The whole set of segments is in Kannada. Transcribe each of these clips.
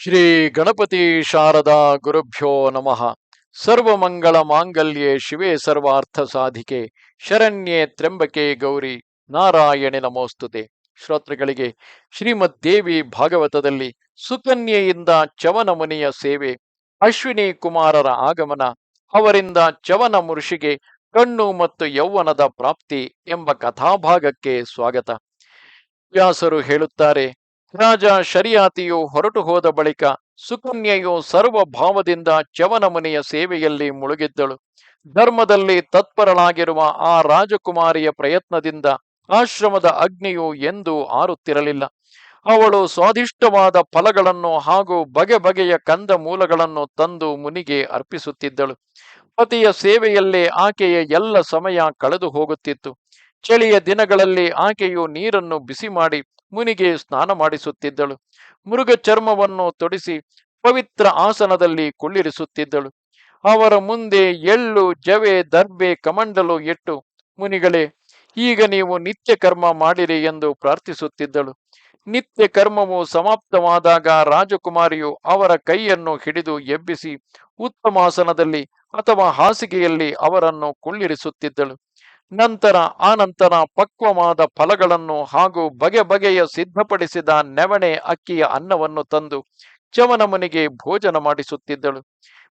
ಶ್ರೀ ಗಣಪತಿ ಶಾರದಾ ಗುರುಭ್ಯೋ ನಮಃ. ಸರ್ವಮಂಗಳ ಮಾಂಗಲ್ಯೆ ಶಿವೆ ಸರ್ವಾರ್ಥ ಸಾಧಿಕೆ. ಶರಣ್ಯೆ ತ್ರ್ಯಂಬಕೆ ಗೌರಿ. ನಾರಾಯಣಿ ನಮೋಸ್ತುತೆ. ಶ್ರೋತೃಗಳಿಗೆ ಶ್ರೀಮದ್ ದೇವಿ ಭಾಗವತದಲ್ಲಿ ಸುಕನ್ಯೆಯಿಂದ ಚವನ ಮುನಿಯ ಸೇವೆ. ಅಶ್ವಿನಿ ಕುಮಾರರ ಆಗಮನ. ಅವರಿಂದ ಚವನ ಮುರುಷಿಗೆ ಕಣ್ಣು ಮತ್ತು ಯೌವನದ ಪ್ರಾಪ್ತಿ ಎಂಬ ಕಥಾಭಾಗಕ್ಕೆ ಸ್ವಾಗತ. ವ್ಯಾಸರು ಹೇಳುತ್ತಾರೆ ರಾಜ ಶರಿಯಾತಿಯು ಹೊರಟು ಹೋದ ಬಳಿಕ ಸುಕನ್ಯೆಯು ಸರ್ವ ಭಾವದಿಂದ ಚವನ ಸೇವೆಯಲ್ಲಿ ಮುಳುಗಿದ್ದಳು. ಧರ್ಮದಲ್ಲಿ ತತ್ಪರಳಾಗಿರುವ ಆ ರಾಜಕುಮಾರಿಯ ಪ್ರಯತ್ನದಿಂದ ಆಶ್ರಮದ ಅಗ್ನಿಯು ಎಂದೂ ಆರುತ್ತಿರಲಿಲ್ಲ. ಅವಳು ಸ್ವಾದಿಷ್ಟವಾದ ಫಲಗಳನ್ನು ಹಾಗೂ ಬಗೆ ಬಗೆಯ ಕಂದ ಮೂಲಗಳನ್ನು ತಂದು ಮುನಿಗೆ ಅರ್ಪಿಸುತ್ತಿದ್ದಳು. ಪತಿಯ ಸೇವೆಯಲ್ಲೇ ಆಕೆಯ ಎಲ್ಲ ಸಮಯ ಕಳೆದು ಹೋಗುತ್ತಿತ್ತು. ಚಳಿಯ ದಿನಗಳಲ್ಲಿ ಆಕೆಯು ನೀರನ್ನು ಬಿಸಿ ಮಾಡಿ ಮುನಿಗೆ ಸ್ನಾನ ಮಾಡಿಸುತ್ತಿದ್ದಳು. ಮೃಗ ಚರ್ಮವನ್ನು ತೊಡಿಸಿ ಪವಿತ್ರ ಆಸನದಲ್ಲಿ ಕುಳ್ಳಿರಿಸುತ್ತಿದ್ದಳು. ಅವರ ಮುಂದೆ ಎಳ್ಳು, ಜವೆ, ದರ್ಬೆ, ಕಮಂಡಲು ಇಟ್ಟು, ಮುನಿಗಳೇ, ಈಗ ನೀವು ನಿತ್ಯ ಕರ್ಮ ಮಾಡಿರಿ ಎಂದು ಪ್ರಾರ್ಥಿಸುತ್ತಿದ್ದಳು. ನಿತ್ಯ ಕರ್ಮವು ಸಮಾಪ್ತವಾದಾಗ ರಾಜಕುಮಾರಿಯು ಅವರ ಕೈಯನ್ನು ಹಿಡಿದು ಎಬ್ಬಿಸಿ, ಉತ್ತಮಾಸನದಲ್ಲಿ ಅಥವಾ ಹಾಸಿಗೆಯಲ್ಲಿ ಅವರನ್ನು ಕುಳ್ಳಿರಿಸುತ್ತಿದ್ದಳು. ನಂತರ ಆನಂತರ ಪಕ್ವವಾದ ಫಲಗಳನ್ನು ಹಾಗೂ ಬಗೆ ಬಗೆಯ ಸಿದ್ಧಪಡಿಸಿದ ನೆವಣೆ ಅಕ್ಕಿಯ ಅನ್ನವನ್ನು ತಂದು ಚವನ ಮುನಿಗೆ ಭೋಜನ ಮಾಡಿಸುತ್ತಿದ್ದಳು.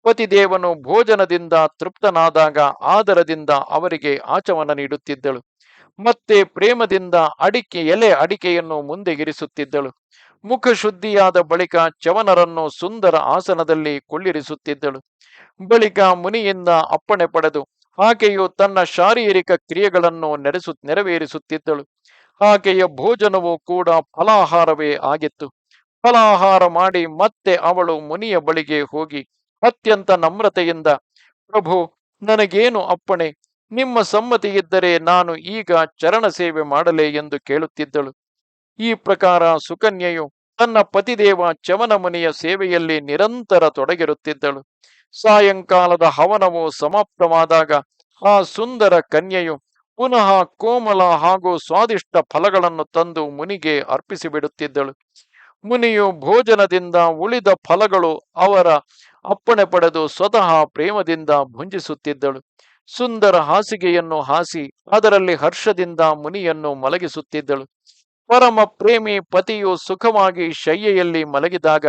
ಪತಿದೇವನು ಭೋಜನದಿಂದ ತೃಪ್ತನಾದಾಗ ಆದರದಿಂದ ಅವರಿಗೆ ಆಚಮನ ನೀಡುತ್ತಿದ್ದಳು. ಮತ್ತೆ ಪ್ರೇಮದಿಂದ ಅಡಿಕೆ, ಎಲೆ ಅಡಿಕೆಯನ್ನು ಮುಂದೆಗಿರಿಸುತ್ತಿದ್ದಳು. ಮುಖ ಶುದ್ಧಿಯಾದ ಬಳಿಕ ಚವನರನ್ನು ಸುಂದರ ಆಸನದಲ್ಲಿ ಕುಳ್ಳಿರಿಸುತ್ತಿದ್ದಳು. ಬಳಿಕ ಮುನಿಯಿಂದ ಅಪ್ಪಣೆ ಪಡೆದು ಆಕೆಯು ತನ್ನ ಶಾರೀರಿಕ ಕ್ರಿಯೆಗಳನ್ನು ನೆರೆಸು, ನೆರವೇರಿಸುತ್ತಿದ್ದಳು. ಆಕೆಯ ಭೋಜನವು ಕೂಡ ಫಲಾಹಾರವೇ ಆಗಿತ್ತು. ಫಲಾಹಾರ ಮಾಡಿ ಮತ್ತೆ ಅವಳು ಮುನಿಯ ಬಳಿಗೆ ಹೋಗಿ ಅತ್ಯಂತ ನಮ್ರತೆಯಿಂದ, ಪ್ರಭು, ನನಗೇನು ಅಪ್ಪಣೆ? ನಿಮ್ಮ ಸಮ್ಮತಿ ಇದ್ದರೆ ನಾನು ಈಗ ಚರಣ ಸೇವೆ ಮಾಡಲೇ ಎಂದು ಕೇಳುತ್ತಿದ್ದಳು. ಈ ಪ್ರಕಾರ ಸುಕನ್ಯೆಯು ತನ್ನ ಪತಿದೇವ ಚವನ ಮುನಿಯ ಸೇವೆಯಲ್ಲಿ ನಿರಂತರ ತೊಡಗಿರುತ್ತಿದ್ದಳು. ಸಾಯಂಕಾಲದ ಹವನವು ಸಮಾಪ್ತವಾದಾಗ ಆ ಸುಂದರ ಕನ್ಯೆಯು ಪುನಃ ಕೋಮಲ ಹಾಗೂ ಸ್ವಾದಿಷ್ಟ ಫಲಗಳನ್ನು ತಂದು ಮುನಿಗೆ ಅರ್ಪಿಸಿಬಿಡುತ್ತಿದ್ದಳು. ಮುನಿಯು ಭೋಜನದಿಂದ ಉಳಿದ ಫಲಗಳು ಅವರ ಅಪ್ಪಣೆ ಪಡೆದು ಸ್ವತಃ ಪ್ರೇಮದಿಂದ ಭುಂಜಿಸುತ್ತಿದ್ದಳು. ಸುಂದರ ಹಾಸಿಗೆಯನ್ನು ಹಾಸಿ ಅದರಲ್ಲಿ ಹರ್ಷದಿಂದ ಮುನಿಯನ್ನು ಮಲಗಿಸುತ್ತಿದ್ದಳು. ಪರಮ ಪ್ರೇಮಿ ಪತಿಯು ಸುಖವಾಗಿ ಶಯ್ಯೆಯಲ್ಲಿ ಮಲಗಿದಾಗ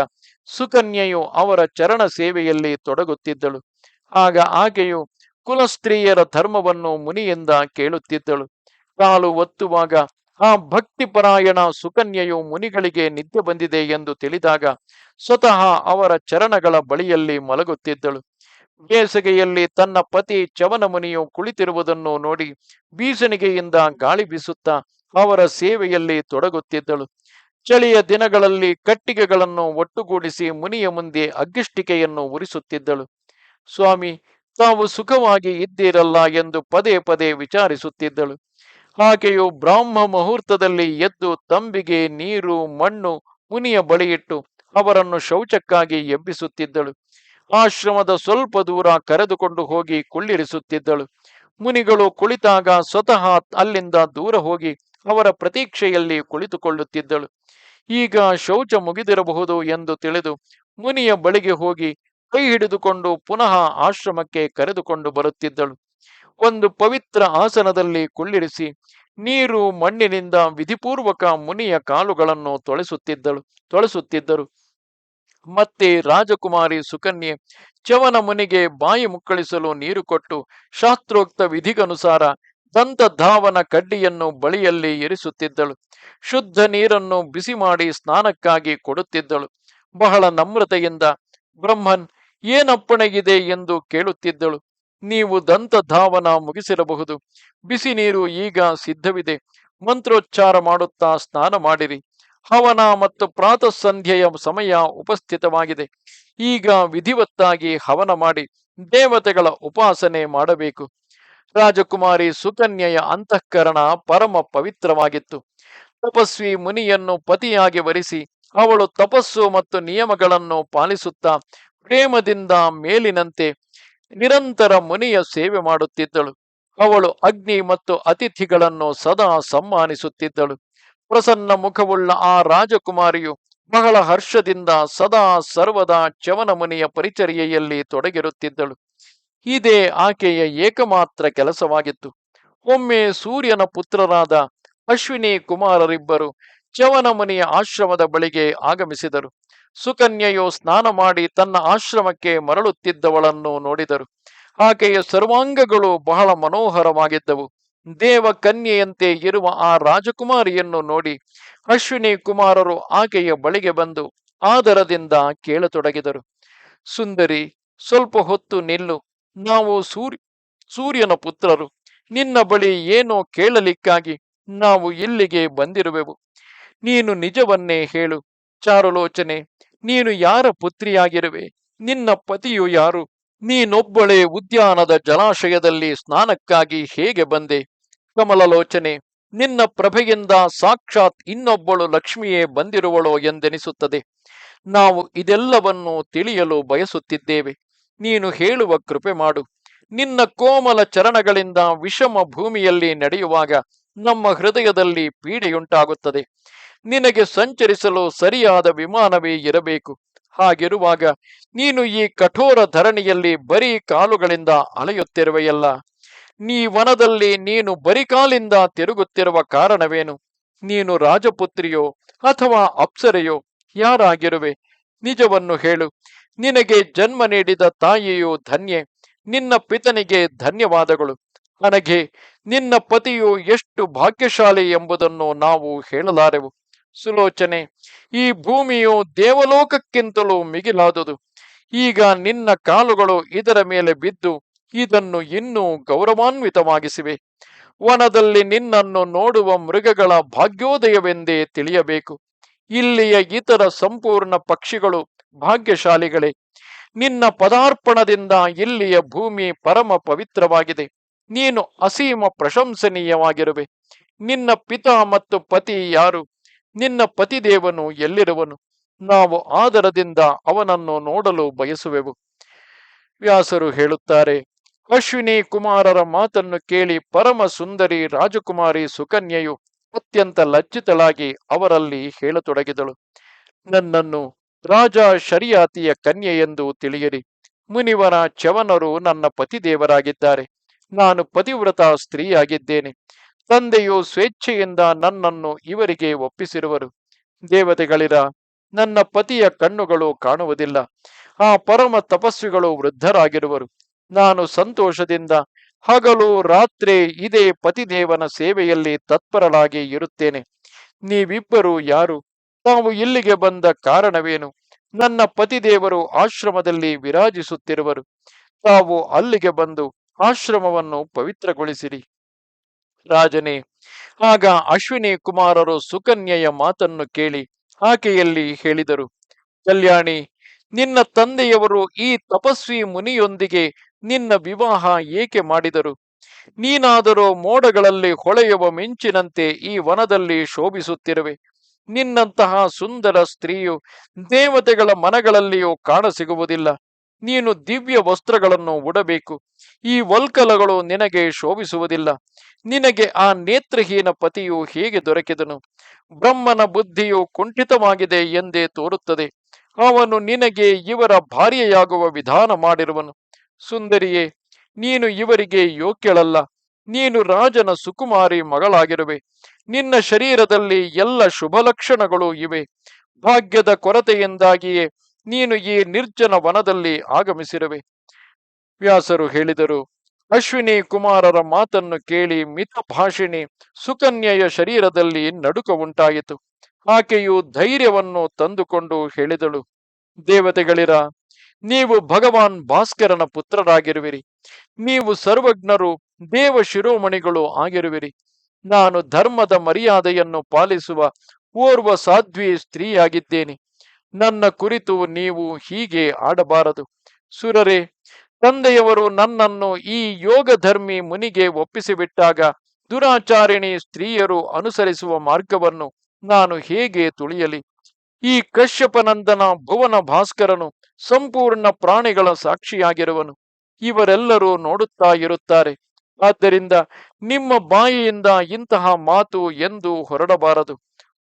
ಸುಕನ್ಯೆಯು ಅವರ ಚರಣ ಸೇವೆಯಲ್ಲಿ ತೊಡಗುತ್ತಿದ್ದಳು. ಆಗ ಆಕೆಯು ಕುಲಸ್ತ್ರೀಯರ ಧರ್ಮವನ್ನು ಮುನಿಯಿಂದ ಕೇಳುತ್ತಿದ್ದಳು. ಕಾಲು ಒತ್ತುವಾಗ, ಆ ಭಕ್ತಿಪರಾಯಣ ಸುಕನ್ಯೆಯು ಮುನಿಗಳಿಗೆ ನಿದ್ದೆ ಬಂದಿದೆ ಎಂದು ತಿಳಿದಾಗ ಸ್ವತಃ ಅವರ ಚರಣಗಳ ಬಳಿಯಲ್ಲಿ ಮಲಗುತ್ತಿದ್ದಳು. ಬೇಸಗೆಯಲ್ಲಿ ತನ್ನ ಪತಿ ಚವನ ಮುನಿಯು ಕುಳಿತಿರುವುದನ್ನು ನೋಡಿ ಬೀಸಣಿಗೆಯಿಂದ ಗಾಳಿ ಬೀಸುತ್ತಾ ಅವರ ಸೇವೆಯಲ್ಲಿ ತೊಡಗುತ್ತಿದ್ದಳು. ಚಳಿಯ ದಿನಗಳಲ್ಲಿ ಕಟ್ಟಿಗೆಗಳನ್ನು ಒಟ್ಟುಗೂಡಿಸಿ ಮುನಿಯ ಮುಂದೆ ಅಗ್ಗಿಷ್ಟಿಕೆಯನ್ನು ಉರಿಸುತ್ತಿದ್ದಳು. ಸ್ವಾಮಿ, ತಾವು ಸುಖವಾಗಿ ಇದ್ದೀರಲ್ಲ ಎಂದು ಪದೇ ಪದೇ ವಿಚಾರಿಸುತ್ತಿದ್ದಳು. ಆಕೆಯು ಬ್ರಾಹ್ಮ ಮುಹೂರ್ತದಲ್ಲಿ ಎದ್ದು ತಂಬಿಗೆ ನೀರು, ಮಣ್ಣು ಮುನಿಯ ಬಳಿಯಿಟ್ಟು ಅವರನ್ನು ಶೌಚಕ್ಕಾಗಿ ಎಬ್ಬಿಸುತ್ತಿದ್ದಳು. ಆಶ್ರಮದ ಸ್ವಲ್ಪ ದೂರ ಕರೆದುಕೊಂಡು ಹೋಗಿ ಕುಳ್ಳಿರಿಸುತ್ತಿದ್ದಳು. ಮುನಿಗಳು ಕುಳಿತಾಗ ಸ್ವತಃ ಅಲ್ಲಿಂದ ದೂರ ಹೋಗಿ ಅವರ ಪ್ರತೀಕ್ಷೆಯಲ್ಲಿ ಕುಳಿತುಕೊಳ್ಳುತ್ತಿದ್ದಳು. ಈಗ ಶೌಚ ಮುಗಿದಿರಬಹುದು ಎಂದು ತಿಳಿದು ಮುನಿಯ ಬಳಿಗೆ ಹೋಗಿ ಕೈ ಹಿಡಿದುಕೊಂಡು ಪುನಃ ಆಶ್ರಮಕ್ಕೆ ಕರೆದುಕೊಂಡು ಬರುತ್ತಿದ್ದಳು. ಒಂದು ಪವಿತ್ರ ಆಸನದಲ್ಲಿ ಕುಳ್ಳಿರಿಸಿ ನೀರು ಮಣ್ಣಿನಿಂದ ವಿಧಿಪೂರ್ವಕ ಮುನಿಯ ಕಾಲುಗಳನ್ನು ತೊಳೆಸುತ್ತಿದ್ದಳು, ತೊಳೆಸುತ್ತಿದ್ದರು. ಮತ್ತೆ ರಾಜಕುಮಾರಿ ಸುಕನ್ಯೆ ಚವನ ಮುನಿಗೆ ಬಾಯಿ ಮುಕ್ಕಳಿಸಲು ನೀರು ಕೊಟ್ಟು ಶಾಸ್ತ್ರೋಕ್ತ ವಿಧಿಗನುಸಾರ ದಂತಧಾವನ ಕಡ್ಡಿಯನ್ನು ಬಳಿಯಲ್ಲಿ ಇರಿಸುತ್ತಿದ್ದಳು. ಶುದ್ಧ ನೀರನ್ನು ಬಿಸಿ ಮಾಡಿ ಸ್ನಾನಕ್ಕಾಗಿ ಕೊಡುತ್ತಿದ್ದಳು. ಬಹಳ ನಮ್ರತೆಯಿಂದ, ಬ್ರಹ್ಮನ್, ಏನಪ್ಪಣೆಗಿದೆ ಎಂದು ಕೇಳುತ್ತಿದ್ದಳು. ನೀವು ದಂತಧಾವನ ಮುಗಿಸಿರಬಹುದು. ಬಿಸಿ ನೀರು ಈಗ ಸಿದ್ಧವಿದೆ. ಮಂತ್ರೋಚ್ಚಾರ ಮಾಡುತ್ತಾ ಸ್ನಾನ ಮಾಡಿರಿ. ಹವನ ಮತ್ತು ಪ್ರಾತಃ ಸಂಧ್ಯೆಯ ಸಮಯ ಉಪಸ್ಥಿತವಾಗಿದೆ. ಈಗ ವಿಧಿವತ್ತಾಗಿ ಹವನ ಮಾಡಿ ದೇವತೆಗಳ ಉಪಾಸನೆ ಮಾಡಬೇಕು. ರಾಜಕುಮಾರಿ ಸುಕನ್ಯೆಯ ಅಂತಃಕರಣ ಪರಮ ಪವಿತ್ರವಾಗಿತ್ತು. ತಪಸ್ವಿ ಮುನಿಯನ್ನು ಪತಿಯಾಗಿ ವರಿಸಿ, ಅವಳು ತಪಸ್ಸು ಮತ್ತು ನಿಯಮಗಳನ್ನು ಪಾಲಿಸುತ್ತಾ ಪ್ರೇಮದಿಂದ ಮೇಲಿನಂತೆ ನಿರಂತರ ಮುನಿಯ ಸೇವೆ ಮಾಡುತ್ತಿದ್ದಳು. ಅವಳು ಅಗ್ನಿ ಮತ್ತು ಅತಿಥಿಗಳನ್ನು ಸದಾ ಸಮ್ಮಾನಿಸುತ್ತಿದ್ದಳು. ಪ್ರಸನ್ನ ಮುಖವುಳ್ಳ ಆ ರಾಜಕುಮಾರಿಯು ಬಹಳ ಹರ್ಷದಿಂದ ಸದಾ ಸರ್ವದಾ ಚವನ ಮುನಿಯ ಪರಿಚರ್ಯೆಯಲ್ಲಿ ತೊಡಗಿರುತ್ತಿದ್ದಳು. ಇದೇ ಆಕೆಯ ಏಕಮಾತ್ರ ಕೆಲಸವಾಗಿತ್ತು. ಒಮ್ಮೆ ಸೂರ್ಯನ ಪುತ್ರರಾದ ಅಶ್ವಿನಿ ಕುಮಾರರಿಬ್ಬರು ಚವನ ಮುನಿಯ ಆಶ್ರಮದ ಬಳಿಗೆ ಆಗಮಿಸಿದರು. ಸುಕನ್ಯೆಯು ಸ್ನಾನ ಮಾಡಿ ತನ್ನ ಆಶ್ರಮಕ್ಕೆ ಮರಳುತ್ತಿದ್ದವಳನ್ನು ನೋಡಿದರು. ಆಕೆಯ ಸರ್ವಾಂಗಗಳು ಬಹಳ ಮನೋಹರವಾಗಿದ್ದವು. ದೇವ ಕನ್ಯೆಯಂತೆ ಇರುವ ಆ ರಾಜಕುಮಾರಿಯನ್ನು ನೋಡಿ ಅಶ್ವಿನಿ ಕುಮಾರರು ಆಕೆಯ ಬಳಿಗೆ ಬಂದು ಆದರದಿಂದ ಕೇಳತೊಡಗಿದರು. ಸುಂದರಿ, ಸ್ವಲ್ಪ ಹೊತ್ತು ನಿಲ್ಲು. ನಾವು ಸೂರ್ಯ, ಸೂರ್ಯನ ಪುತ್ರರು, ನಿನ್ನ ಬಳಿ ಏನೋ ಕೇಳಲಿಕ್ಕಾಗಿ ನಾವು ಇಲ್ಲಿಗೆ ಬಂದಿರುವೆವು. ನೀನು ನಿಜವನ್ನೇ ಹೇಳು. ಚಾರುಲೋಚನೆ, ನೀನು ಯಾರ ಪುತ್ರಿಯಾಗಿರುವೆ? ನಿನ್ನ ಪತಿಯು ಯಾರು? ನೀನೊಬ್ಬಳೇ ಉದ್ಯಾನದ ಜಲಾಶಯದಲ್ಲಿ ಸ್ನಾನಕ್ಕಾಗಿ ಹೇಗೆ ಬಂದೆ? ಕಮಲಲೋಚನೆ, ನಿನ್ನ ಪ್ರಭೆಯಿಂದ ಸಾಕ್ಷಾತ್ ಇನ್ನೊಬ್ಬಳು ಲಕ್ಷ್ಮಿಯೇ ಬಂದಿರುವಳೋ ಎಂದೆನಿಸುತ್ತದೆ. ನಾವು ಇದೆಲ್ಲವನ್ನು ತಿಳಿಯಲು ಬಯಸುತ್ತಿದ್ದೇವೆ. ನೀನು ಹೇಳುವ ಕೃಪೆ ಮಾಡು. ನಿನ್ನ ಕೋಮಲ ಚರಣಗಳಿಂದ ವಿಷಮ ಭೂಮಿಯಲ್ಲಿ ನಡೆಯುವಾಗ ನಮ್ಮ ಹೃದಯದಲ್ಲಿ ಪೀಡೆಯುಂಟಾಗುತ್ತದೆ. ನಿನಗೆ ಸಂಚರಿಸಲು ಸರಿಯಾದ ವಿಮಾನವೇ ಇರಬೇಕು. ಹಾಗಿರುವಾಗ ನೀನು ಈ ಕಠೋರ ಧರಣಿಯಲ್ಲಿ ಬರೀ ಕಾಲುಗಳಿಂದ ಅಲೆಯುತ್ತಿರುವೆಯಲ್ಲ. ನೀ ವನದಲ್ಲಿ ನೀನು ಬರಿಕಾಲಿಂದ ತಿರುಗುತ್ತಿರುವ ಕಾರಣವೇನು? ನೀನು ರಾಜಪುತ್ರಿಯೋ ಅಥವಾ ಅಪ್ಸರೆಯೋ? ಯಾರಾಗಿರುವೆ? ನಿಜವನ್ನು ಹೇಳು. ನಿನಗೆ ಜನ್ಮ ನೀಡಿದ ತಾಯಿಯು ಧನ್ಯೆ, ನಿನ್ನ ಪಿತನಿಗೆ ಧನ್ಯವಾದಗಳು. ನನಗೆ ನಿನ್ನ ಪತಿಯು ಎಷ್ಟು ಭಾಗ್ಯಶಾಲಿ ಎಂಬುದನ್ನು ನಾವು ಹೇಳಲಾರೆವು. ಸುಲೋಚನೆ, ಈ ಭೂಮಿಯು ದೇವಲೋಕಕ್ಕಿಂತಲೂ ಮಿಗಿಲಾದುದು. ಈಗ ನಿನ್ನ ಕಾಲುಗಳು ಇದರ ಮೇಲೆ ಬಿದ್ದು, ಇದನ್ನು ಇನ್ನೂ ಗೌರವಾನ್ವಿತವಾಗಿಸಿವೆ. ವನದಲ್ಲಿ ನಿನ್ನನ್ನು ನೋಡುವ ಮೃಗಗಳ ಭಾಗ್ಯೋದಯವೆಂದೇ ತಿಳಿಯಬೇಕು. ಇಲ್ಲಿಯ ಇತರ ಸಂಪೂರ್ಣ ಪಕ್ಷಿಗಳು ಭಾಗ್ಯಶಾಲಿಗಳೇ, ನಿನ್ನ ಪದಾರ್ಪಣದಿಂದ ಇಲ್ಲಿಯ ಭೂಮಿ ಪರಮ ಪವಿತ್ರವಾಗಿದೆ. ನೀನು ಅಸೀಮ ಪ್ರಶಂಸನೀಯವಾಗಿರುವೆ. ನಿನ್ನ ಪಿತ ಮತ್ತು ಪತಿ ಯಾರು? ನಿನ್ನ ಪತಿದೇವನು ಎಲ್ಲಿರುವನು? ನಾವು ಆದರದಿಂದ ಅವನನ್ನು ನೋಡಲು ಬಯಸುವೆವು. ವ್ಯಾಸರು ಹೇಳುತ್ತಾರೆ, ಅಶ್ವಿನಿ ಕುಮಾರರ ಮಾತನ್ನು ಕೇಳಿ ಪರಮ ಸುಂದರಿ ರಾಜಕುಮಾರಿ ಸುಕನ್ಯೆಯು ಅತ್ಯಂತ ಲಜ್ಜಿತಳಾಗಿ ಅವರಲ್ಲಿ ಹೇಳತೊಡಗಿದಳು. ನನ್ನನ್ನು ರಾಜ ಶರಿಯಾತಿಯ ಕನ್ಯೆ ಎಂದು ತಿಳಿಯಿರಿ. ಮುನಿವರ ಚವನರು ನನ್ನ ಪತಿದೇವರಾಗಿದ್ದಾರೆ. ನಾನು ಪತಿವ್ರತ ಸ್ತ್ರೀಯಾಗಿದ್ದೇನೆ. ತಂದೆಯು ಸ್ವೇಚ್ಛೆಯಿಂದ ನನ್ನನ್ನು ಇವರಿಗೆ ಒಪ್ಪಿಸಿರುವರು. ದೇವತೆಗಳಿರ, ನನ್ನ ಪತಿಯ ಕಣ್ಣುಗಳು ಕಾಣುವುದಿಲ್ಲ. ಆ ಪರಮ ತಪಸ್ವಿಗಳು ವೃದ್ಧರಾಗಿರುವರು. ನಾನು ಸಂತೋಷದಿಂದ ಹಗಲು ರಾತ್ರಿ ಇದೇ ಪತಿದೇವನ ಸೇವೆಯಲ್ಲಿ ತತ್ಪರಳಾಗಿ ಇರುತ್ತೇನೆ. ನೀವಿಬ್ಬರು ಯಾರು? ತಾವು ಇಲ್ಲಿಗೆ ಬಂದ ಕಾರಣವೇನು? ನನ್ನ ಪತಿದೇವರು ಆಶ್ರಮದಲ್ಲಿ ವಿರಾಜಿಸುತ್ತಿರುವರು. ತಾವು ಅಲ್ಲಿಗೆ ಬಂದು ಆಶ್ರಮವನ್ನು ಪವಿತ್ರಗೊಳಿಸಿರಿ. ರಾಜನೇ, ಆಗ ಅಶ್ವಿನಿ ಕುಮಾರರು ಸುಕನ್ಯೆಯ ಮಾತನ್ನು ಕೇಳಿ ಆಕೆಯಲ್ಲಿ ಹೇಳಿದರು, ಕಲ್ಯಾಣಿ, ನಿನ್ನ ತಂದೆಯವರು ಈ ತಪಸ್ವಿ ಮುನಿಯೊಂದಿಗೆ ನಿನ್ನ ವಿವಾಹ ಏಕೆ ಮಾಡಿದರು? ನೀನಾದರೂ ಮೋಡಗಳಲ್ಲಿ ಹೊಳೆಯುವ ಮಿಂಚಿನಂತೆ ಈ ವನದಲ್ಲಿ ಶೋಭಿಸುತ್ತಿರುವೆ. ನಿನ್ನಂತಹ ಸುಂದರ ಸ್ತ್ರೀಯು ದೇವತೆಗಳ ಮನಗಳಲ್ಲಿಯೂ ಕಾಣಸಿಗುವುದಿಲ್ಲ. ನೀನು ದಿವ್ಯ ವಸ್ತ್ರಗಳನ್ನು ಉಡಬೇಕು. ಈ ವಲ್ಕಲಗಳು ನಿನಗೆ ಶೋಭಿಸುವುದಿಲ್ಲ. ನಿನಗೆ ಆ ನೇತ್ರಹೀನ ಪತಿಯು ಹೇಗೆ ದೊರಕಿದನು? ಬ್ರಹ್ಮನ ಬುದ್ಧಿಯು ಕುಂಠಿತವಾಗಿದೆ ಎಂದೇ ತೋರುತ್ತದೆ. ಅವನು ನಿನಗೆ ಇವರ ಭಾರ್ಯೆಯಾಗುವ ವಿಧಾನ ಮಾಡಿರುವನು. ಸುಂದರಿಯೇ, ನೀನು ಇವರಿಗೆ ಯೋಗ್ಯಳಲ್ಲ. ನೀನು ರಾಜನ ಸುಕುಮಾರಿ ಮಗಳಾಗಿರುವೆ. ನಿನ್ನ ಶರೀರದಲ್ಲಿ ಎಲ್ಲ ಶುಭ ಲಕ್ಷಣಗಳು ಇವೆ. ಭಾಗ್ಯದ ಕೊರತೆಯಿಂದಾಗಿಯೇ ನೀನು ಈ ನಿರ್ಜನ ವನದಲ್ಲಿ ಆಗಮಿಸಿರುವೆ. ವ್ಯಾಸರು ಹೇಳಿದರು, ಅಶ್ವಿನಿ ಕುಮಾರರ ಮಾತನ್ನು ಕೇಳಿ ಮಿತ ಭಾಷಿಣಿ ಸುಕನ್ಯೆಯ ಶರೀರದಲ್ಲಿ ನಡುಕ ಉಂಟಾಯಿತು. ಆಕೆಯು ಧೈರ್ಯವನ್ನು ತಂದುಕೊಂಡು ಹೇಳಿದಳು, ದೇವತೆಗಳಿರ, ನೀವು ಭಗವಾನ್ ಭಾಸ್ಕರನ ಪುತ್ರರಾಗಿರುವಿರಿ. ನೀವು ಸರ್ವಜ್ಞರು, ದೇವ ಶಿರೋಮಣಿಗಳು ಆಗಿರುವಿರಿ. ನಾನು ಧರ್ಮದ ಮರ್ಯಾದೆಯನ್ನು ಪಾಲಿಸುವ ಓರ್ವ ಸಾಧ್ವಿ ಸ್ತ್ರೀಯಾಗಿದ್ದೇನೆ. ನನ್ನ ಕುರಿತು ನೀವು ಹೀಗೆ ಆಡಬಾರದು. ಸುರರೇ, ತಂದೆಯವರು ನನ್ನನ್ನು ಈ ಯೋಗಧರ್ಮಿ ಮುನಿಗೆ ಒಪ್ಪಿಸಿಬಿಟ್ಟಾಗ ದುರಾಚಾರಿಣಿ ಸ್ತ್ರೀಯರು ಅನುಸರಿಸುವ ಮಾರ್ಗವನ್ನು ನಾನು ಹೇಗೆ ತುಳಿಯಲಿ? ಈ ಕಶ್ಯಪನಂದನ ಭುವನ ಭಾಸ್ಕರನು ಸಂಪೂರ್ಣ ಪ್ರಾಣಿಗಳ ಸಾಕ್ಷಿಯಾಗಿರುವನು. ಇವರೆಲ್ಲರೂ ನೋಡುತ್ತಾ ಇರುತ್ತಾರೆ. ಆದ್ದರಿಂದ ನಿಮ್ಮ ಬಾಯಿಯಿಂದ ಇಂತಹ ಮಾತು ಎಂದು ಹೊರಡಬಾರದು.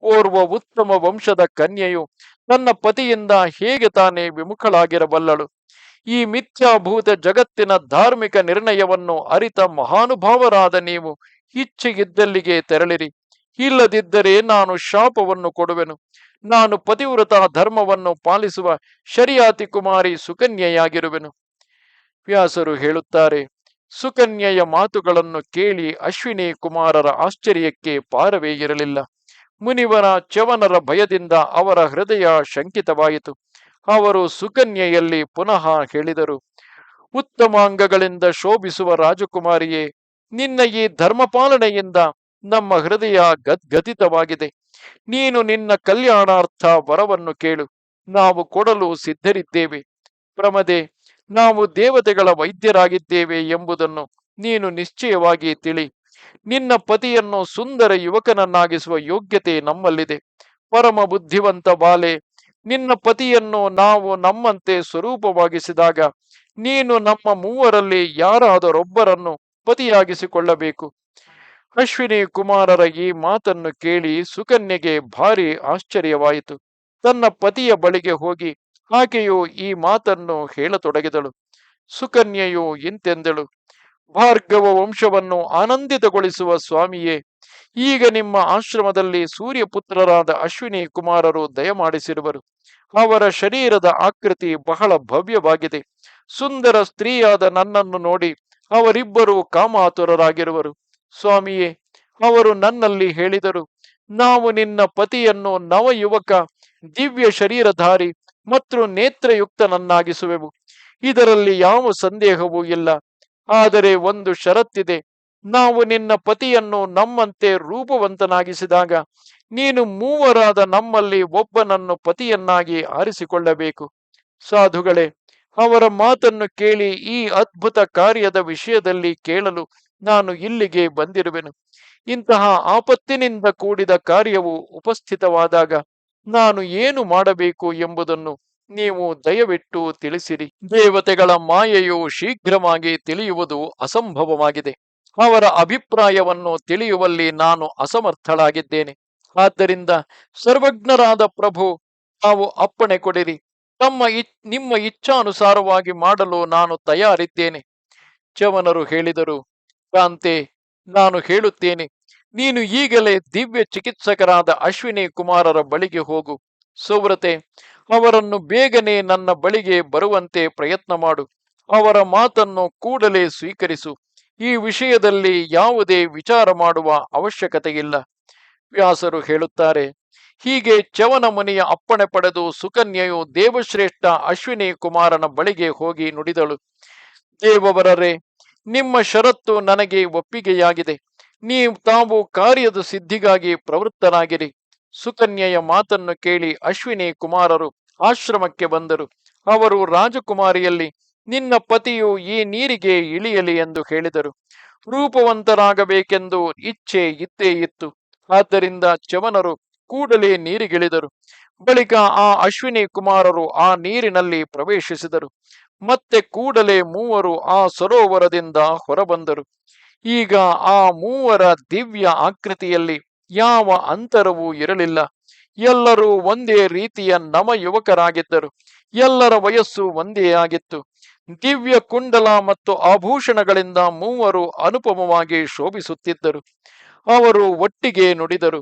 ಓರ್ವ ಉತ್ತಮ ವಂಶದ ಕನ್ಯೆಯು ತನ್ನ ಪತಿಯಿಂದ ಹೇಗೆ ತಾನೇ ವಿಮುಖಳಾಗಿರಬಲ್ಲಳು. ಈ ಮಿಥ್ಯಾಭೂತ ಜಗತ್ತಿನ ಧಾರ್ಮಿಕ ನಿರ್ಣಯವನ್ನು ಅರಿತ ಮಹಾನುಭಾವರಾದ ನೀವು ಇಚ್ಛೆಗಿದ್ದಲ್ಲಿಗೆ ತೆರಳಿರಿ. ಇಲ್ಲದಿದ್ದರೆ ನಾನು ಶಾಪವನ್ನು ಕೊಡುವೆನು. ನಾನು ಪತಿವ್ರತ ಧರ್ಮವನ್ನು ಪಾಲಿಸುವ ಶರಿಯಾತಿ ಕುಮಾರಿ ಸುಕನ್ಯೆಯಾಗಿರುವೆನು. ವ್ಯಾಸರು ಹೇಳುತ್ತಾರೆ, ಸುಕನ್ಯೆಯ ಮಾತುಗಳನ್ನು ಕೇಳಿ ಅಶ್ವಿನಿ ಕುಮಾರರ ಆಶ್ಚರ್ಯಕ್ಕೆ ಪಾರವೇ ಇರಲಿಲ್ಲ. ಮುನಿವರ ಚವನರ ಭಯದಿಂದ ಅವರ ಹೃದಯ ಶಂಕಿತವಾಯಿತು. ಅವರು ಸುಕನ್ಯೆಯಲ್ಲಿ ಪುನಃ ಹೇಳಿದರು, ಉತ್ತಮಾಂಗಗಳಿಂದ ಶೋಭಿಸುವ ರಾಜಕುಮಾರಿಯೇ, ನಿನ್ನ ಈ ಧರ್ಮಪಾಲನೆಯಿಂದ ನಮ್ಮ ಹೃದಯ ಗದ್ಗದಿತವಾಗಿದೆ. ನೀನು ನಿನ್ನ ಕಲ್ಯಾಣಾರ್ಥ ವರವನ್ನು ಕೇಳು. ನಾವು ಕೊಡಲು ಸಿದ್ಧರಿದ್ದೇವೆ. ಪ್ರಮದೆ ನಾವು ದೇವತೆಗಳ ವೈದ್ಯರಾಗಿದ್ದೇವೆ ಎಂಬುದನ್ನು ನೀನು ನಿಶ್ಚಯವಾಗಿ ತಿಳಿ. ನಿನ್ನ ಪತಿಯನ್ನು ಸುಂದರ ಯುವಕನನ್ನಾಗಿಸುವ ಯೋಗ್ಯತೆ ನಮ್ಮಲ್ಲಿದೆ. ಪರಮ ಬುದ್ಧಿವಂತ ಬಾಲೆ, ನಿನ್ನ ಪತಿಯನ್ನು ನಾವು ನಮ್ಮಂತೆ ಸ್ವರೂಪವಾಗಿಸಿದಾಗ ನೀನು ನಮ್ಮ ಮೂವರಲ್ಲಿ ಯಾರಾದರೊಬ್ಬರನ್ನು ಪತಿಯಾಗಿಸಿಕೊಳ್ಳಬೇಕು. ಅಶ್ವಿನಿ ಕುಮಾರರ ಈ ಮಾತನ್ನು ಕೇಳಿ ಸುಕನ್ಯೆಗೆ ಭಾರಿ ಆಶ್ಚರ್ಯವಾಯಿತು. ತನ್ನ ಪತಿಯ ಬಳಿಗೆ ಹೋಗಿ ಆಕೆಯು ಈ ಮಾತನ್ನು ಹೇಳತೊಡಗಿದಳು. ಸುಕನ್ಯೆಯು ಇಂತೆಂದಳು, ಭಾರ್ಗವ ವಂಶವನ್ನು ಆನಂದಿತಗೊಳಿಸುವ ಸ್ವಾಮಿಯೇ, ಈಗ ನಿಮ್ಮ ಆಶ್ರಮದಲ್ಲಿ ಸೂರ್ಯಪುತ್ರರಾದ ಅಶ್ವಿನಿ ಕುಮಾರರು ದಯಮಾಡಿಸಿರುವರು. ಅವರ ಶರೀರದ ಆಕೃತಿ ಬಹಳ ಭವ್ಯವಾಗಿದೆ. ಸುಂದರ ಸ್ತ್ರೀಯಾದ ನನ್ನನ್ನು ನೋಡಿ ಅವರಿಬ್ಬರು ಕಾಮಾತುರರಾಗಿರುವರು. ಸ್ವಾಮಿಯೇ, ಅವರು ನನ್ನಲ್ಲಿ ಹೇಳಿದರು, ನಾವು ನಿನ್ನ ಪತಿಯನ್ನು ನವಯುವಕ, ದಿವ್ಯ ಶರೀರಧಾರಿ ಮತ್ತು ನೇತ್ರಯುಕ್ತನನ್ನಾಗಿಸುವೆವು. ಇದರಲ್ಲಿ ಯಾವ ಸಂದೇಹವೂ ಇಲ್ಲ. ಆದರೆ ಒಂದು ಷರತ್ತಿದೆ. ನಾವು ನಿನ್ನ ಪತಿಯನ್ನು ನಮ್ಮಂತೆ ರೂಪವಂತನಾಗಿಸಿದಾಗ ನೀನು ಮೂವರಾದ ನಮ್ಮಲ್ಲಿ ಒಬ್ಬನನ್ನು ಪತಿಯನ್ನಾಗಿ ಆರಿಸಿಕೊಳ್ಳಬೇಕು. ಸಾಧುಗಳೇ, ಅವರ ಮಾತನ್ನು ಕೇಳಿ ಈ ಅದ್ಭುತ ಕಾರ್ಯದ ವಿಷಯದಲ್ಲಿ ಕೇಳಲು ನಾನು ಇಲ್ಲಿಗೆ ಬಂದಿರುವೆನು. ಇಂತಹ ಆಪತ್ತಿನಿಂದ ಕೂಡಿದ ಕಾರ್ಯವು ಉಪಸ್ಥಿತವಾದಾಗ ನಾನು ಏನು ಮಾಡಬೇಕು ಎಂಬುದನ್ನು ನೀವು ದಯವಿಟ್ಟು ತಿಳಿಸಿರಿ. ದೇವತೆಗಳ ಮಾಯೆಯು ಶೀಘ್ರವಾಗಿ ತಿಳಿಯುವುದು ಅಸಂಭವವಾಗಿದೆ. ಅವರ ಅಭಿಪ್ರಾಯವನ್ನು ತಿಳಿಯುವಲ್ಲಿ ನಾನು ಅಸಮರ್ಥಳಾಗಿದ್ದೇನೆ. ಆದ್ದರಿಂದ ಸರ್ವಜ್ಞರಾದ ಪ್ರಭು, ತಾವು ಅಪ್ಪಣೆ ಕೊಡಿರಿ. ತಮ್ಮ ನಿಮ್ಮ ಇಚ್ಛಾನುಸಾರವಾಗಿ ಮಾಡಲು ನಾನು ತಯಾರಿದ್ದೇನೆ. ಚವನರು ಹೇಳಿದರು, ಕಾಂತೆ, ನಾನು ಹೇಳುತ್ತೇನೆ ನೀನು ಈಗಲೇ ದಿವ್ಯ ಚಿಕಿತ್ಸಕರಾದ ಅಶ್ವಿನಿ ಕುಮಾರರ ಬಳಿಗೆ ಹೋಗು. ಸುವ್ರತೆ, ಅವರನ್ನು ಬೇಗನೆ ನನ್ನ ಬಳಿಗೆ ಬರುವಂತೆ ಪ್ರಯತ್ನ ಮಾಡು. ಅವರ ಮಾತನ್ನು ಕೂಡಲೇ ಸ್ವೀಕರಿಸು. ಈ ವಿಷಯದಲ್ಲಿ ಯಾವುದೇ ವಿಚಾರ ಮಾಡುವ ಅವಶ್ಯಕತೆ ಇಲ್ಲ ವ್ಯಾಸರು ಹೇಳುತ್ತಾರೆ, ಹೀಗೆ ಚವನ ಮುನಿಯ ಅಪ್ಪಣೆ ಪಡೆದು ಸುಕನ್ಯೆಯು ದೇವಶ್ರೇಷ್ಠ ಅಶ್ವಿನಿ ಕುಮಾರನ ಬಳಿಗೆ ಹೋಗಿ ನುಡಿದಳು. ದೇವವರರೇ, ನಿಮ್ಮ ಷರತ್ತು ನನಗೆ ಒಪ್ಪಿಗೆಯಾಗಿದೆ. ನೀವು ತಾವು ಕಾರ್ಯದ ಸಿದ್ಧಿಗಾಗಿ ಪ್ರವೃತ್ತನಾಗಿರಿ ಸುಕನ್ಯೆಯ ಮಾತನ್ನು ಕೇಳಿ ಅಶ್ವಿನಿ ಕುಮಾರರು ಆಶ್ರಮಕ್ಕೆ ಬಂದರು. ಅವರು ರಾಜಕುಮಾರಿಯಲ್ಲಿ, ನಿನ್ನ ಪತಿಯು ಈ ನೀರಿಗೆ ಇಳಿಯಲಿ ಎಂದು ಹೇಳಿದರು. ರೂಪವಂತರಾಗಬೇಕೆಂದು ಇಚ್ಛೆ ಇತ್ತೇ ಇತ್ತು. ಆದ್ದರಿಂದ ಚವನರು ಕೂಡಲೇ ನೀರಿಗಿಳಿದರು. ಬಳಿಕ ಆ ಅಶ್ವಿನಿ ಕುಮಾರರು ಆ ನೀರಿನಲ್ಲಿ ಪ್ರವೇಶಿಸಿದರು. ಮತ್ತೆ ಕೂಡಲೇ ಮೂವರು ಆ ಸರೋವರದಿಂದ ಹೊರಬಂದರು. ಈಗ ಆ ಮೂವರ ದಿವ್ಯ ಆಕೃತಿಯಲ್ಲಿ ಯಾವ ಅಂತರವೂ ಇರಲಿಲ್ಲ. ಎಲ್ಲರೂ ಒಂದೇ ರೀತಿಯ ನವ ಯುವಕರಾಗಿದ್ದರು ಎಲ್ಲರ ವಯಸ್ಸು ಒಂದೇ ಆಗಿತ್ತು. ದಿವ್ಯ ಕುಂಡಲ ಮತ್ತು ಆಭೂಷಣಗಳಿಂದ ಮೂವರು ಅನುಪಮವಾಗಿ ಶೋಭಿಸುತ್ತಿದ್ದರು. ಅವರು ಒಟ್ಟಿಗೆ ನುಡಿದರು,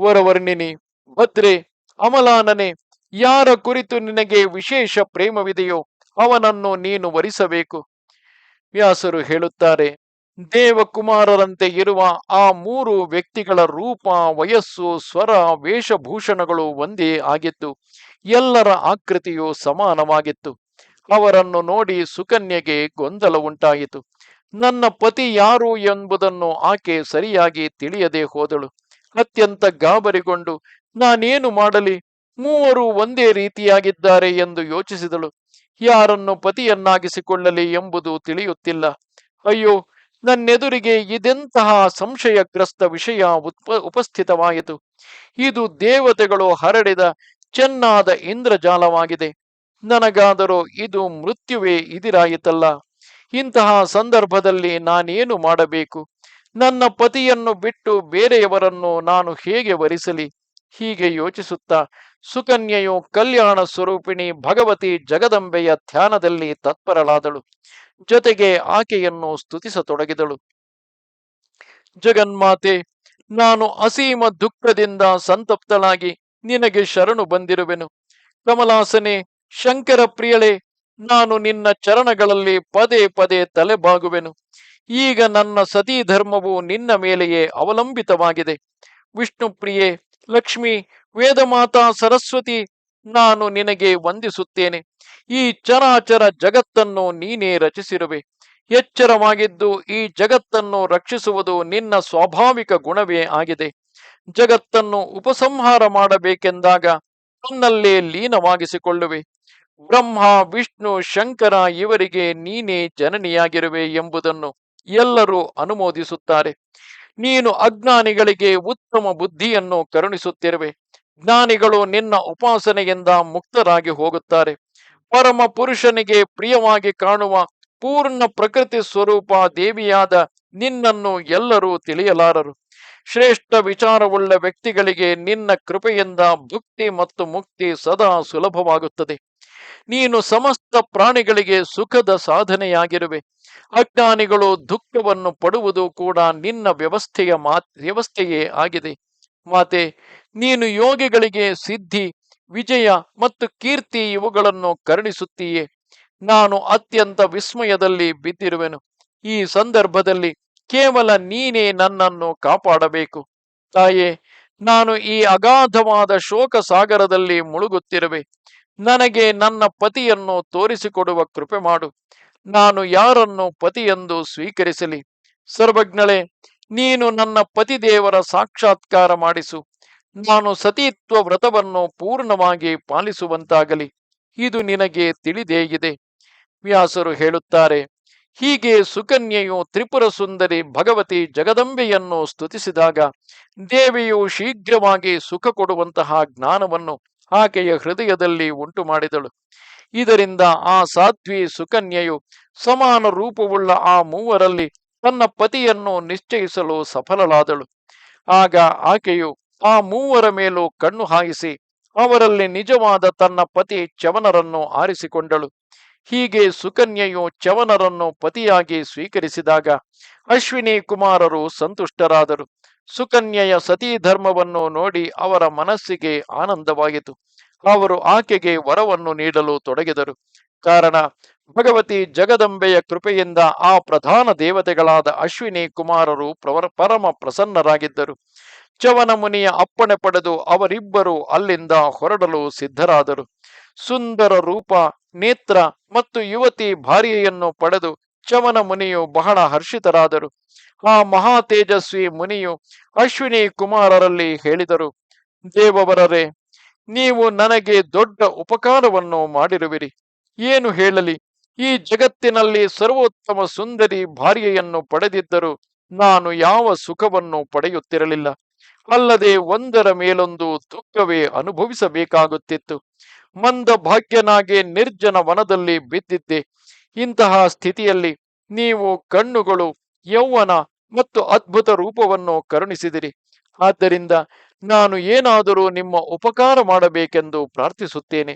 ವರವರ್ಣಿನಿ, ಭದ್ರೆ, ಅಮಲಾನನೆ, ಯಾರ ಕುರಿತು ನಿನಗೆ ವಿಶೇಷ ಪ್ರೇಮವಿದೆಯೋ ಅವನನ್ನು ನೀನು ವರಿಸಬೇಕು. ವ್ಯಾಸರು ಹೇಳುತ್ತಾರೆ ದೇವಕುಮಾರರಂತೆ ಇರುವ ಆ ಮೂರು ವ್ಯಕ್ತಿಗಳ ರೂಪ, ವಯಸ್ಸು, ಸ್ವರ, ವೇಷಭೂಷಣಗಳು ಒಂದೇ ಆಗಿತ್ತು. ಎಲ್ಲರ ಆಕೃತಿಯು ಸಮಾನವಾಗಿತ್ತು. ಅವರನ್ನು ನೋಡಿ ಸುಕನ್ಯೆಗೆ ಗೊಂದಲ ಉಂಟಾಯಿತು. ನನ್ನ ಪತಿ ಯಾರು ಎಂಬುದನ್ನು ಆಕೆ ಸರಿಯಾಗಿ ತಿಳಿಯದೆ ಹೋದಳು. ಅತ್ಯಂತ ಗಾಬರಿಗೊಂಡು, ನಾನೇನು ಮಾಡಲಿ? ಮೂವರು ಒಂದೇ ರೀತಿಯಾಗಿದ್ದಾರೆ ಎಂದು ಯೋಚಿಸಿದಳು. ಯಾರನ್ನು ಪತಿಯನ್ನಾಗಿಸಿಕೊಳ್ಳಲಿ ಎಂಬುದು ತಿಳಿಯುತ್ತಿಲ್ಲ. ಅಯ್ಯೋ ನನ್ನೆದುರಿಗೆ ಇದೆಂತಹ ಸಂಶಯಗ್ರಸ್ತ ವಿಷಯ ಉತ್ಪ, ಉಪಸ್ಥಿತವಾಯಿತು. ಇದು ದೇವತೆಗಳು ಹರಡಿದ ಚೆನ್ನಾದ ಇಂದ್ರಜಾಲವಾಗಿದೆ. ನನಗಾದರೂ ಇದು ಮೃತ್ಯುವೇ ಇದಿರಾಯಿತಲ್ಲ. ಇಂತಹ ಸಂದರ್ಭದಲ್ಲಿ ನಾನೇನು ಮಾಡಬೇಕು? ನನ್ನ ಪತಿಯನ್ನು ಬಿಟ್ಟು ಬೇರೆಯವರನ್ನು ನಾನು ಹೇಗೆ ವರಿಸಲಿ? ಹೀಗೆ ಯೋಚಿಸುತ್ತಾ ಸುಕನ್ಯೆಯು ಕಲ್ಯಾಣ ಸ್ವರೂಪಿಣಿ ಭಗವತಿ ಜಗದಂಬೆಯ ಧ್ಯಾನದಲ್ಲಿ ತತ್ಪರಳಾದಳು. ಜೊತೆಗೆ ಆಕೆಯನ್ನು ಸ್ತುತಿಸತೊಡಗಿದಳು. ಜಗನ್ಮಾತೆ, ನಾನು ಅಸೀಮ ದುಃಖದಿಂದ ಸಂತಪ್ತಳಾಗಿ ನಿನಗೆ ಶರಣು ಬಂದಿರುವೆನು. ಕಮಲಾಸನೆ, ಶಂಕರ ಪ್ರಿಯಳೆ, ನಾನು ನಿನ್ನ ಚರಣಗಳಲ್ಲಿ ಪದೇ ಪದೇ ತಲೆಬಾಗುವೆನು. ಈಗ ನನ್ನ ಸತೀ ಧರ್ಮವು ನಿನ್ನ ಮೇಲೆಯೇ ಅವಲಂಬಿತವಾಗಿದೆ. ವಿಷ್ಣು ಪ್ರಿಯೆ ಲಕ್ಷ್ಮಿ, ವೇದಮಾತಾ ಸರಸ್ವತಿ ನಾನು ನಿನಗೆ ವಂದಿಸುತ್ತೇನೆ. ಈ ಚರಾಚರ ಜಗತ್ತನ್ನು ನೀನೇ ರಚಿಸಿರುವೆ. ಎಚ್ಚರವಾಗಿದ್ದು ಈ ಜಗತ್ತನ್ನು ರಕ್ಷಿಸುವುದು ನಿನ್ನ ಸ್ವಾಭಾವಿಕ ಗುಣವೇ ಆಗಿದೆ. ಜಗತ್ತನ್ನು ಉಪಸಂಹಾರ ಮಾಡಬೇಕೆಂದಾಗ ತನ್ನಲ್ಲೇ ಲೀನವಾಗಿಸಿಕೊಳ್ಳುವೆ. ಬ್ರಹ್ಮ, ವಿಷ್ಣು, ಶಂಕರ ಇವರಿಗೆ ನೀನೇ ಜನನಿಯಾಗಿರುವೆ ಎಂಬುದನ್ನು ಎಲ್ಲರೂ ಅನುಮೋದಿಸುತ್ತಾರೆ. ನೀನು ಅಜ್ಞಾನಿಗಳಿಗೆ ಉತ್ತಮ ಬುದ್ಧಿಯನ್ನು ಕರುಣಿಸುತ್ತಿರುವೆ. ಜ್ಞಾನಿಗಳು ನಿನ್ನ ಉಪಾಸನೆಯಿಂದ ಮುಕ್ತರಾಗಿ ಹೋಗುತ್ತಾರೆ. ಪರಮ ಪುರುಷನಿಗೆ ಪ್ರಿಯವಾಗಿ ಕಾಣುವ ಪೂರ್ಣ ಪ್ರಕೃತಿ ಸ್ವರೂಪ ದೇವಿಯಾದ ನಿನ್ನನ್ನು ಎಲ್ಲರೂ ತಿಳಿಯಲಾರರು. ಶ್ರೇಷ್ಠ ವಿಚಾರವುಳ್ಳ ವ್ಯಕ್ತಿಗಳಿಗೆ ನಿನ್ನ ಕೃಪೆಯಿಂದ ಭಕ್ತಿ ಮತ್ತು ಮುಕ್ತಿ ಸದಾ ಸುಲಭವಾಗುತ್ತದೆ. ನೀನು ಸಮಸ್ತ ಪ್ರಾಣಿಗಳಿಗೆ ಸುಖದ ಸಾಧನೆಯಾಗಿರುವೆ. ಅಜ್ಞಾನಿಗಳು ದುಃಖವನ್ನು ಪಡುವುದು ಕೂಡ ನಿನ್ನ ವ್ಯವಸ್ಥೆಯ ಮಾ ವ್ಯವಸ್ಥೆಯೇ ಆಗಿದೆ. ಮಾತೆ ನೀನು ಯೋಗಿಗಳಿಗೆ ಸಿದ್ಧಿ, ವಿಜಯ ಮತ್ತು ಕೀರ್ತಿ ಇವುಗಳನ್ನು ಕರುಣಿಸುತ್ತೀಯೇ. ನಾನು ಅತ್ಯಂತ ವಿಸ್ಮಯದಲ್ಲಿ ಬಿದ್ದಿರುವೆನು. ಈ ಸಂದರ್ಭದಲ್ಲಿ ಕೇವಲ ನೀನೇ ನನ್ನನ್ನು ಕಾಪಾಡಬೇಕು. ತಾಯೇ, ನಾನು ಈ ಅಗಾಧವಾದ ಶೋಕ ಸಾಗರದಲ್ಲಿ ಮುಳುಗುತ್ತಿರುವೆ. ನನಗೆ ನನ್ನ ಪತಿಯನ್ನು ತೋರಿಸಿಕೊಡುವ ಕೃಪೆ ಮಾಡು. ನಾನು ಯಾರನ್ನು ಪತಿಯೆಂದು ಸ್ವೀಕರಿಸಲಿ. ಸರ್ವಜ್ಞಳೆ, ನೀನು ನನ್ನ ಪತಿದೇವರ ಸಾಕ್ಷಾತ್ಕಾರ ಮಾಡಿಸು. ನಾನು ಸತೀತ್ವ ವ್ರತವನ್ನು ಪೂರ್ಣವಾಗಿ ಪಾಲಿಸುವಂತಾಗಲಿ. ಇದು ನಿನಗೆ ತಿಳಿದೇ ಇದೆ. ವ್ಯಾಸರು ಹೇಳುತ್ತಾರೆ, ಹೀಗೆ ಸುಕನ್ಯೆಯು ತ್ರಿಪುರ ಸುಂದರಿ ಭಗವತಿ ಜಗದಂಬೆಯನ್ನು ಸ್ತುತಿಸಿದಾಗ ದೇವಿಯು ಶೀಘ್ರವಾಗಿ ಸುಖ ಕೊಡುವಂತಹ ಜ್ಞಾನವನ್ನು ಆಕೆಯ ಹೃದಯದಲ್ಲಿ ಉಂಟು ಮಾಡಿದಳು ಇದರಿಂದ ಆ ಸಾಧ್ವಿ ಸುಕನ್ಯೆಯು ಸಮಾನ ರೂಪವುಳ್ಳ ಆ ಮೂವರಲ್ಲಿ ತನ್ನ ಪತಿಯನ್ನು ನಿಶ್ಚಯಿಸಲು ಸಫಲಳಾದಳು. ಆಗ ಆಕೆಯು ಆ ಮೂವರ ಮೇಲೂ ಕಣ್ಣು ಹಾಯಿಸಿ ಅವರಲ್ಲಿ ನಿಜವಾದ ತನ್ನ ಪತಿ ಚವನರನ್ನು ಆರಿಸಿಕೊಂಡಳು. ಹೀಗೆ ಸುಕನ್ಯೆಯು ಚವನರನ್ನು ಪತಿಯಾಗಿ ಸ್ವೀಕರಿಸಿದಾಗ ಅಶ್ವಿನಿ ಕುಮಾರರು ಸಂತುಷ್ಟರಾದರು. ಸುಕನ್ಯೆಯ ಸತೀ ಧರ್ಮವನ್ನು ನೋಡಿ ಅವರ ಮನಸ್ಸಿಗೆ ಆನಂದವಾಯಿತು. ಅವರು ಆಕೆಗೆ ವರವನ್ನು ನೀಡಲು ತೊಡಗಿದರು. ಕಾರಣ. ಭಗವತಿ ಜಗದಂಬೆಯ ಕೃಪೆಯಿಂದ ಆ ಪ್ರಧಾನ ದೇವತೆಗಳಾದ ಅಶ್ವಿನಿ ಕುಮಾರರು ಪರಮ ಪ್ರಸನ್ನರಾಗಿದ್ದರು. ಚವನ ಮುನಿಯ ಅಪ್ಪಣೆ ಪಡೆದು ಅವರಿಬ್ಬರು ಅಲ್ಲಿಂದ ಹೊರಡಲು ಸಿದ್ಧರಾದರು. ಸುಂದರ ರೂಪ, ನೇತ್ರ ಮತ್ತು ಯುವತಿ ಭಾರ್ಯೆಯನ್ನು ಪಡೆದು ಚವನ ಮುನಿಯು ಬಹಳ ಹರ್ಷಿತರಾದರು. ಆ ಮಹಾ ತೇಜಸ್ವಿ ಮುನಿಯು ಅಶ್ವಿನಿ ಕುಮಾರರಲ್ಲಿ ಹೇಳಿದರು, ದೇವವರರೇ, ನೀವು ನನಗೆ ದೊಡ್ಡ ಉಪಕಾರವನ್ನು ಮಾಡಿರುವಿರಿ. ಏನು ಹೇಳಲಿ? ಈ ಜಗತ್ತಿನಲ್ಲಿ ಸರ್ವೋತ್ತಮ ಸುಂದರಿ ಭಾರ್ಯೆಯನ್ನು ಪಡೆದಿದ್ದರೂ ನಾನು ಯಾವ ಸುಖವನ್ನು ಪಡೆಯುತ್ತಿರಲಿಲ್ಲ. ಅಲ್ಲದೆ ಒಂದರ ಮೇಲೊಂದು ದುಃಖವೇ ಅನುಭವಿಸಬೇಕಾಗುತ್ತಿತ್ತು. ಮಂದ ಭಾಗ್ಯನಾಗೆ ನಿರ್ಜನ ವನದಲ್ಲಿ ಬಿದ್ದಿದ್ದೆ. ಇಂತಹ ಸ್ಥಿತಿಯಲ್ಲಿ ನೀವು ಕಣ್ಣುಗಳು, ಯೌವನ ಮತ್ತು ಅದ್ಭುತ ರೂಪವನ್ನು ಕರುಣಿಸಿದಿರಿ. ಆದ್ದರಿಂದ ನಾನು ಏನಾದರೂ ನಿಮ್ಮ ಉಪಕಾರ ಮಾಡಬೇಕೆಂದು ಪ್ರಾರ್ಥಿಸುತ್ತೇನೆ.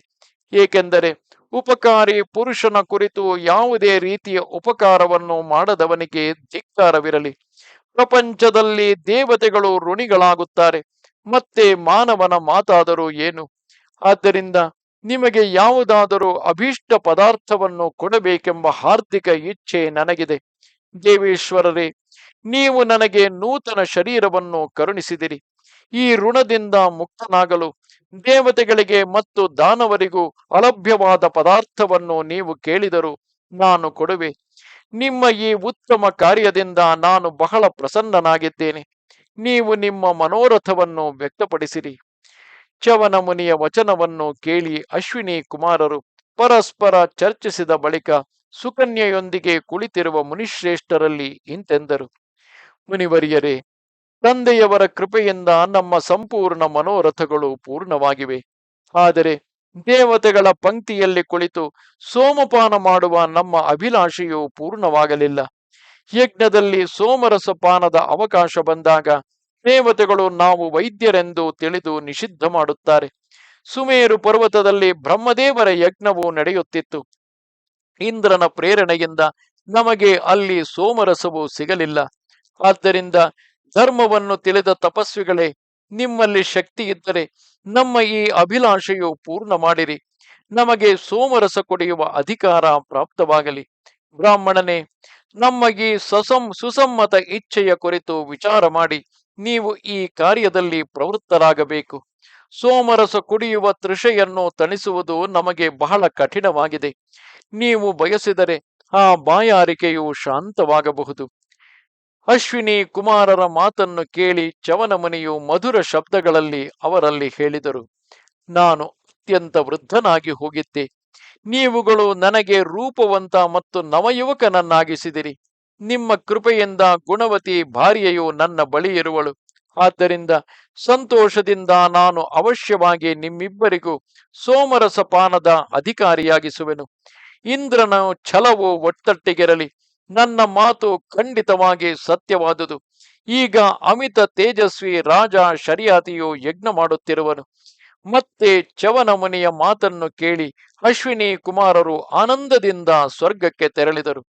ಏಕೆಂದರೆ ಉಪಕಾರಿ ಪುರುಷನ ಕುರಿತು ಯಾವುದೇ ರೀತಿಯ ಉಪಕಾರವನ್ನು ಮಾಡದವನಿಗೆ ಧಿಕ್ಕಾರವಿರಲಿ. ಪ್ರಪಂಚದಲ್ಲಿ ದೇವತೆಗಳು ಋಣಿಗಳಾಗುತ್ತಾರೆ. ಮತ್ತೆ ಮಾನವನ ಮಾತಾದರೂ ಏನು? ಆದ್ದರಿಂದ ನಿಮಗೆ ಯಾವುದಾದರೂ ಅಭೀಷ್ಟ ಪದಾರ್ಥವನ್ನು ಕೊಡಬೇಕೆಂಬ ಹಾರ್ದಿಕ ಇಚ್ಛೆ ನನಗಿದೆ. ದೇವೇಶ್ವರರೇ, ನೀವು ನನಗೆ ನೂತನ ಶರೀರವನ್ನು ಕರುಣಿಸಿದಿರಿ. ಈ ಋಣದಿಂದ ಮುಕ್ತನಾಗಲು ದೇವತೆಗಳಿಗೆ ಮತ್ತು ದಾನವರಿಗೂ ಅಲಭ್ಯವಾದ ಪದಾರ್ಥವನ್ನು ನೀವು ಕೇಳಿದರು ನಾನು ಕೊಡುವೆ. ನಿಮ್ಮ ಈ ಉತ್ತಮ ಕಾರ್ಯದಿಂದ ನಾನು ಬಹಳ ಪ್ರಸನ್ನನಾಗಿದ್ದೇನೆ. ನೀವು ನಿಮ್ಮ ಮನೋರಥವನ್ನು ವ್ಯಕ್ತಪಡಿಸಿರಿ. ಚವನ ಮುನಿಯ ವಚನವನ್ನು ಕೇಳಿ ಅಶ್ವಿನಿ ಕುಮಾರರು ಪರಸ್ಪರ ಚರ್ಚಿಸಿದ ಬಳಿಕ ಸುಕನ್ಯೆಯೊಂದಿಗೆ ಕುಳಿತಿರುವ ಮುನಿಶ್ರೇಷ್ಠರಲ್ಲಿ ಇಂತೆಂದರು. ಮುನಿವರಿಯರೇ ತಂದೆಯವರ ಕೃಪೆಯಿಂದ ನಮ್ಮ ಸಂಪೂರ್ಣ ಮನೋರಥಗಳು ಪೂರ್ಣವಾಗಿವೆ. ಆದರೆ ದೇವತೆಗಳ ಪಂಕ್ತಿಯಲ್ಲಿ ಕುಳಿತು ಸೋಮಪಾನ ಮಾಡುವ ನಮ್ಮ ಅಭಿಲಾಷೆಯು ಪೂರ್ಣವಾಗಲಿಲ್ಲ. ಯಜ್ಞದಲ್ಲಿ ಸೋಮರಸ ಪಾನದ ಅವಕಾಶ ಬಂದಾಗ ದೇವತೆಗಳು ನಾವು ವೈದ್ಯರೆಂದು ತಿಳಿದು ನಿಷಿದ್ಧ ಮಾಡುತ್ತಾರೆ. ಸುಮೇರು ಪರ್ವತದಲ್ಲಿ ಬ್ರಹ್ಮದೇವರ ಯಜ್ಞವು ನಡೆಯುತ್ತಿತ್ತು. ಇಂದ್ರನ ಪ್ರೇರಣೆಯಿಂದ ನಮಗೆ ಅಲ್ಲಿ ಸೋಮರಸವು ಸಿಗಲಿಲ್ಲ. ಆದ್ದರಿಂದ ಧರ್ಮವನ್ನು ತಿಳಿದ ತಪಸ್ವಿಗಳೇ, ನಿಮ್ಮಲ್ಲಿ ಶಕ್ತಿ ಇದ್ದರೆ ನಮ್ಮ ಈ ಅಭಿಲಾಷೆಯು ಪೂರ್ಣ ಮಾಡಿರಿ. ನಮಗೆ ಸೋಮರಸ ಕೊಡೆಯುವ ಅಧಿಕಾರ ಪ್ರಾಪ್ತವಾಗಲಿ. ಬ್ರಾಹ್ಮಣನೇ ನಮ್ಮ ಈ ಸಸಂ ಸುಸಮ್ಮತ ಇಚ್ಛೆಯ ಕುರಿತು ವಿಚಾರ ಮಾಡಿ, ನೀವು ಈ ಕಾರ್ಯದಲ್ಲಿ ಪ್ರವೃತ್ತರಾಗಬೇಕು. ಸೋಮರಸ ಕುಡಿಯುವ ತೃಷೆಯನ್ನು ತಣಿಸುವುದು ನಮಗೆ ಬಹಳ ಕಠಿಣವಾಗಿದೆ. ನೀವು ಬಯಸಿದರೆ ಆ ಬಾಯಾರಿಕೆಯು ಶಾಂತವಾಗಬಹುದು. ಅಶ್ವಿನಿ ಕುಮಾರರ ಮಾತನ್ನು ಕೇಳಿ ಚವನಮುನಿಯು ಮಧುರ ಶಬ್ದಗಳಲ್ಲಿ ಅವರಲ್ಲಿ ಹೇಳಿದರು, ನಾನು ಅತ್ಯಂತ ವೃದ್ಧನಾಗಿ ಹೋಗಿದ್ದೆ. ನೀವುಗಳು ನನಗೆ ರೂಪವಂತ ಮತ್ತು ನವಯುವಕನನ್ನಾಗಿಸಿದಿರಿ. ನಿಮ್ಮ ಕೃಪೆಯಿಂದ ಗುಣವತಿ ಭಾರ್ಯೆಯು ನನ್ನ ಬಳಿ ಇರುವಳು. ಆದ್ದರಿಂದ ಸಂತೋಷದಿಂದ ನಾನು ಅವಶ್ಯವಾಗಿ ನಿಮ್ಮಿಬ್ಬರಿಗೂ ಸೋಮರಸಪಾನದ ಅಧಿಕಾರಿಯಾಗಿಸುವೆನು. ಇಂದ್ರನ ಛಲವು ಒತ್ತಟ್ಟಿಗಿರಲಿ ನನ್ನ ಮಾತು ಖಂಡಿತವಾಗಿ ಸತ್ಯವಾದುದು. ಈಗ ಅಮಿತ ತೇಜಸ್ವಿ ರಾಜ ಶರಿಯಾತಿಯು ಯಜ್ಞ ಮಾಡುತ್ತಿರುವನು. ಮತ್ತೆ ಚವನ ಮುನಿಯ ಮಾತನ್ನು ಕೇಳಿ ಅಶ್ವಿನಿ ಕುಮಾರರು ಆನಂದದಿಂದ ಸ್ವರ್ಗಕ್ಕೆ ತೆರಳಿದರು.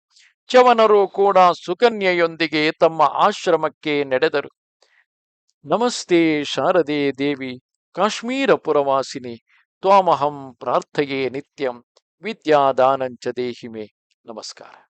ಚವನರು ಕೂಡ ಸುಕನ್ಯೆಯೊಂದಿಗೆ ತಮ್ಮ ಆಶ್ರಮಕ್ಕೆ ನಡೆದರು. ನಮಸ್ತೆ ಶಾರದೆ ದೇವಿ ಕಾಶ್ಮೀರ ಪುರವಾಸಿನಿ ತ್ವಾಮಹಂ ಪ್ರಾರ್ಥಯೇ ನಿತ್ಯಂ. ವಿದ್ಯಾದಾನಂಚ ದೇಹಿಮೆ. ನಮಸ್ಕಾರ.